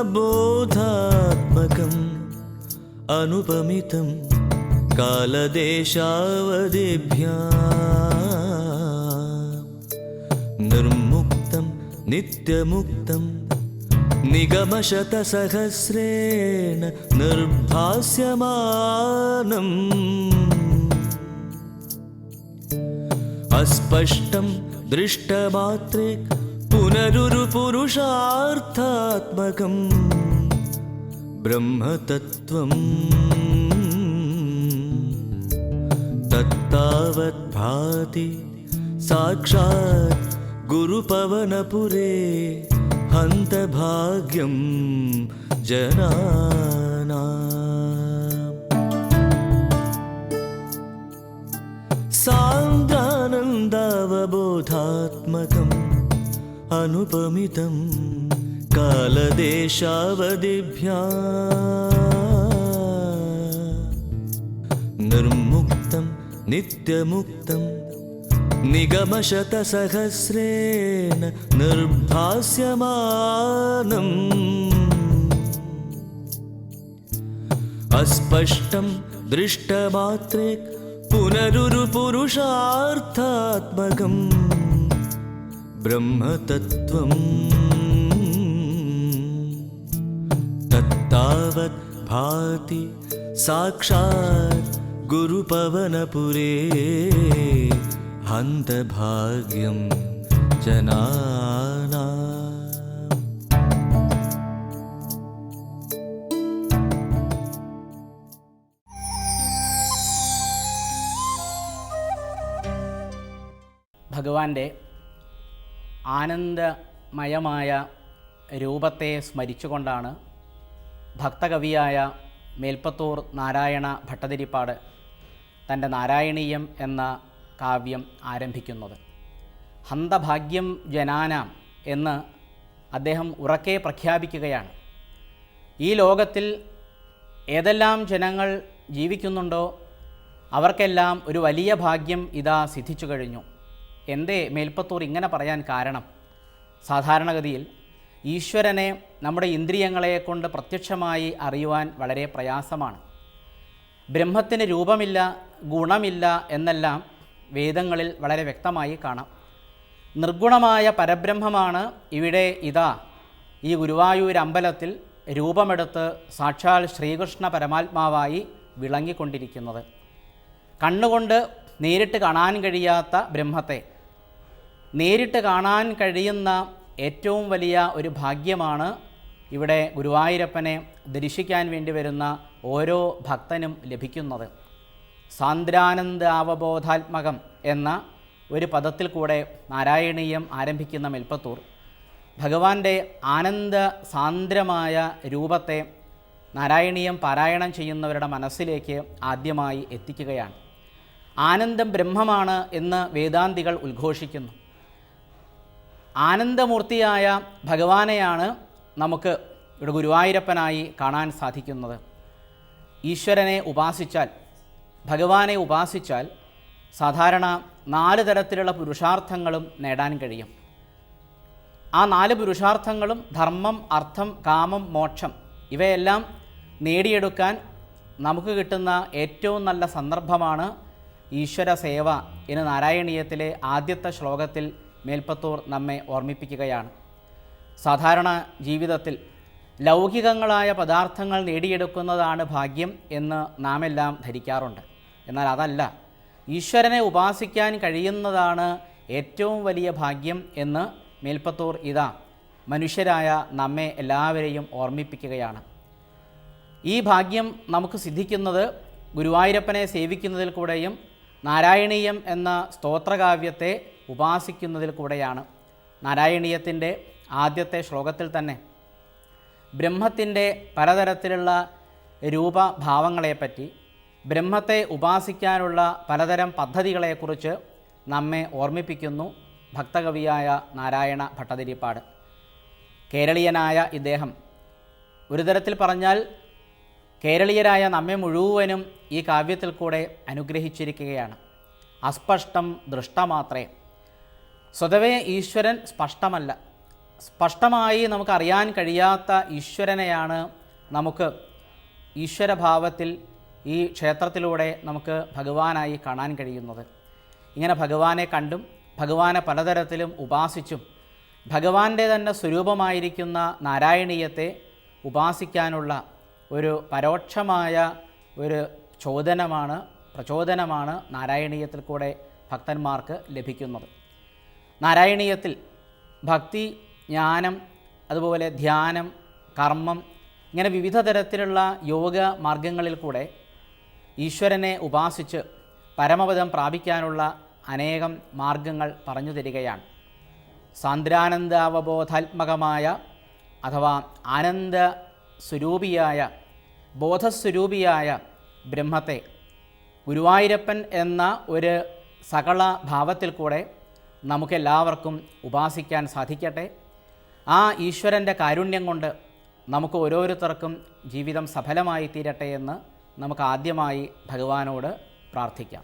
सान्द्रानन्दावबोधात्मकम् अनुपमितं कालदेशावधिभ्या निर्मुक्तं नित्यमुक्तं निगमशतसहस्रेण निर्भास्यमानम् अस्पष्टं दृष्टमात्रे पुनरुरुपुरुषार्थात्मकं ब्रह्मतत्त्वम् तत्तावद्भाति साक्षात् गुरुपवनपुरे हन्तभाग्यं जनानाम्। सान्द्रानन्दावबोधात्मकम् अनुपमितं कालदेशावधिभ्या निर्मुक्तं नित्यमुक्तं निगमशतसहस्रेण निर्भास्यमानम् अस्पष्टं दृष्टमात्रे पुनरुरुपुरुषार्थात्मकं ब्रह्मतत्त्वम् तत्तावत् भाति साक्षात् गुरुपवनपुरे हन्तभाग्यं जनानाम् ഭഗവാന്റെ ആനന്ദമയമായ രൂപത്തെ സ്മരിച്ചുകൊണ്ടാണ് ഭക്തകവിയായ മേൽപ്പത്തൂർ നാരായണ ഭട്ടതിരിപ്പാട് തന്റെ നാരായണീയം എന്ന കാവ്യം ആരംഭിക്കുന്നത്. ഹന്തഭാഗ്യം ജനാനാം എന്ന് അദ്ദേഹം ഉറക്കെ പ്രഖ്യാപിക്കുകയാണ്. ഈ ലോകത്തിൽ ഏതെല്ലാം ജനങ്ങൾ ജീവിക്കുന്നുണ്ടോ അവർക്കെല്ലാം ഒരു വലിയ ഭാഗ്യം ഇതാ സിദ്ധിച്ചു കഴിഞ്ഞു. എന്തേ മേൽപ്പത്തൂർ ഇങ്ങനെ പറയാൻ കാരണം? സാധാരണഗതിയിൽ ഈശ്വരനെ നമ്മുടെ ഇന്ദ്രിയങ്ങളെ കൊണ്ട് പ്രത്യക്ഷമായി അറിയുവാൻ വളരെ പ്രയാസമാണ്. ബ്രഹ്മത്തിന് രൂപമില്ല ഗുണമില്ല എന്നെല്ലാം വേദങ്ങളിൽ വളരെ വ്യക്തമായി കാണാം. നിർഗുണമായ പരബ്രഹ്മമാണ് ഇവിടെ ഇതാ ഈ ഗുരുവായൂർ അമ്പലത്തിൽ രൂപമെടുത്ത് സാക്ഷാൽ ശ്രീകൃഷ്ണ പരമാത്മാവായി വിളങ്ങിക്കൊണ്ടിരിക്കുന്നത്. കണ്ണുകൊണ്ട് നേരിട്ട് കാണാൻ കഴിയാത്ത ബ്രഹ്മത്തെ നേരിട്ട് കാണാൻ കഴിയുന്ന ഏറ്റവും വലിയ ഒരു ഭാഗ്യമാണ് ഇവിടെ ഗുരുവായൂരപ്പനെ ദർശിക്കാൻ വേണ്ടി വരുന്ന ഓരോ ഭക്തനും ലഭിക്കുന്നത്. സാന്ദ്രാനന്ദ അവബോധാത്മകം എന്ന ഒരു പദത്തിൽ കൂടെ നാരായണീയം ആരംഭിക്കുന്ന മെൽപ്പത്തൂർ. ഭഗവാന്റെ ആനന്ദ സാന്ദ്രമായ രൂപത്തെ നാരായണീയം പാരായണം ചെയ്യുന്നവരുടെ മനസ്സിലേക്ക് ആദ്യമായി എത്തിക്കുകയാണ്. ആനന്ദം ബ്രഹ്മമാണ് എന്ന് വേദാന്തികൾ ഉദ്ഘോഷിക്കുന്നു. ആനന്ദമൂർത്തിയായ ഭഗവാനെയാണ് നമുക്ക് ഇവിടെ ഗുരുവായൂരപ്പനായി കാണാൻ സാധിക്കുന്നത്. ഈശ്വരനെ ഉപാസിച്ചാൽ ഭഗവാനെ ഉപാസിച്ചാൽ സാധാരണ നാല് തരത്തിലുള്ള പുരുഷാർത്ഥങ്ങളും നേടാൻ കഴിയും. ആ നാല് പുരുഷാർത്ഥങ്ങളും ധർമ്മം അർത്ഥം കാമം മോക്ഷം ഇവയെല്ലാം നേടിയെടുക്കാൻ നമുക്ക് കിട്ടുന്ന ഏറ്റവും നല്ല സന്ദർഭമാണ് ഈശ്വര സേവ എന്ന് നാരായണീയത്തിലെ ആദ്യത്തെ ശ്ലോകത്തിൽ മേൽപ്പത്തൂർ നമ്മെ ഓർമ്മിപ്പിക്കുകയാണ്. സാധാരണ ജീവിതത്തിൽ ലൗകികങ്ങളായ പദാർത്ഥങ്ങൾ നേടിയെടുക്കുന്നതാണ് ഭാഗ്യം എന്ന് നാം എല്ലാം ധരിക്കാറുണ്ട്. എന്നാൽ അതല്ല ഈശ്വരനെ ഉപാസിക്കാൻ കഴിയുന്നതാണ് ഏറ്റവും വലിയ ഭാഗ്യം എന്ന് മേൽപ്പത്തൂർ ഇതാ മനുഷ്യരായ നമ്മെ എല്ലാവരെയും ഓർമ്മിപ്പിക്കുകയാണ്. ഈ ഭാഗ്യം നമുക്ക് സിദ്ധിക്കുന്നത് ഗുരുവായൂരപ്പനെ സേവിക്കുന്നതിൽ കൂടെയും നാരായണീയം എന്ന സ്തോത്രകാവ്യത്തെ ഉപാസിക്കുന്നതിൽ കൂടെയാണ് നാരായണീയത്തിന്റെ ആദ്യത്തെ ശ്ലോകത്തിൽ തന്നെ ബ്രഹ്മത്തിന്റെ പലതരത്തിലുള്ള രൂപഭാവങ്ങളെപ്പറ്റി ബ്രഹ്മത്തെ ഉപാസിക്കാനുള്ള പലതരം പദ്ധതികളെക്കുറിച്ച് നമ്മെ ഓർമ്മിപ്പിക്കുന്നു ഭക്തകവിയായ നാരായണ ഭട്ടതിരിപ്പാട്. കേരളീയനായ ഇദ്ദേഹം ഒരു തരത്തിൽ പറഞ്ഞാൽ കേരളീയരായ നമ്മെ മുഴുവനും ഈ കാവ്യത്തിൽ കൂടെ അനുഗ്രഹിച്ചിരിക്കുകയാണ്. അസ്പഷ്ടം ദൃഷ്ടമാത്രേ. സ്വതവേ ഈശ്വരൻ സ്പഷ്ടമല്ല. സ്പഷ്ടമായി നമുക്കറിയാൻ കഴിയാത്ത ഈശ്വരനെയാണ് നമുക്ക് ഈശ്വരഭാവത്തിൽ ഈ ക്ഷേത്രത്തിലൂടെ നമുക്ക് ഭഗവാനായി കാണാൻ കഴിയുന്നത്. ഇങ്ങനെ ഭഗവാനെ കണ്ടും ഭഗവാനെ പലതരത്തിലും ഉപാസിച്ചും ഭഗവാന്റെ തന്നെ സ്വരൂപമായിരിക്കുന്ന നാരായണീയത്തെ ഉപാസിക്കാനുള്ള ഒരു പരോക്ഷമായ ഒരു ചോദനമാണ് പ്രചോദനമാണ് നാരായണീയത്തിൽ കൂടെ ഭക്തന്മാർക്ക് ലഭിക്കുന്നത്. നാരായണീയത്തിൽ ഭക്തി ജ്ഞാനം അതുപോലെ ധ്യാനം കർമ്മം ഇങ്ങനെ വിവിധ തരത്തിലുള്ള യോഗ മാർഗങ്ങളിൽ കൂടെ ഈശ്വരനെ ഉപാസിച്ച് പരമപദം പ്രാപിക്കാനുള്ള അനേകം മാർഗങ്ങൾ പറഞ്ഞു തരികയാണ്. സാന്ദ്രാനന്ദാവബോധാത്മകമായ അഥവാ ആനന്ദ സ്വരൂപിയായ ബോധസ്വരൂപിയായ ബ്രഹ്മത്തെ ഗുരുവായൂരപ്പൻ എന്ന ഒരു സകള ഭാവത്തിൽ കൂടെ നമുക്കെല്ലാവർക്കും ഉപാസിക്കാൻ സാധിക്കട്ടെ. ആ ഈശ്വരന്റെ കാരുണ്യം കൊണ്ട് നമുക്ക് ഓരോരുത്തർക്കും ജീവിതം സഫലമായി തീരട്ടെ എന്ന് നമുക്ക് ആദ്യമായി ഭഗവാനോട് പ്രാർത്ഥിക്കാം.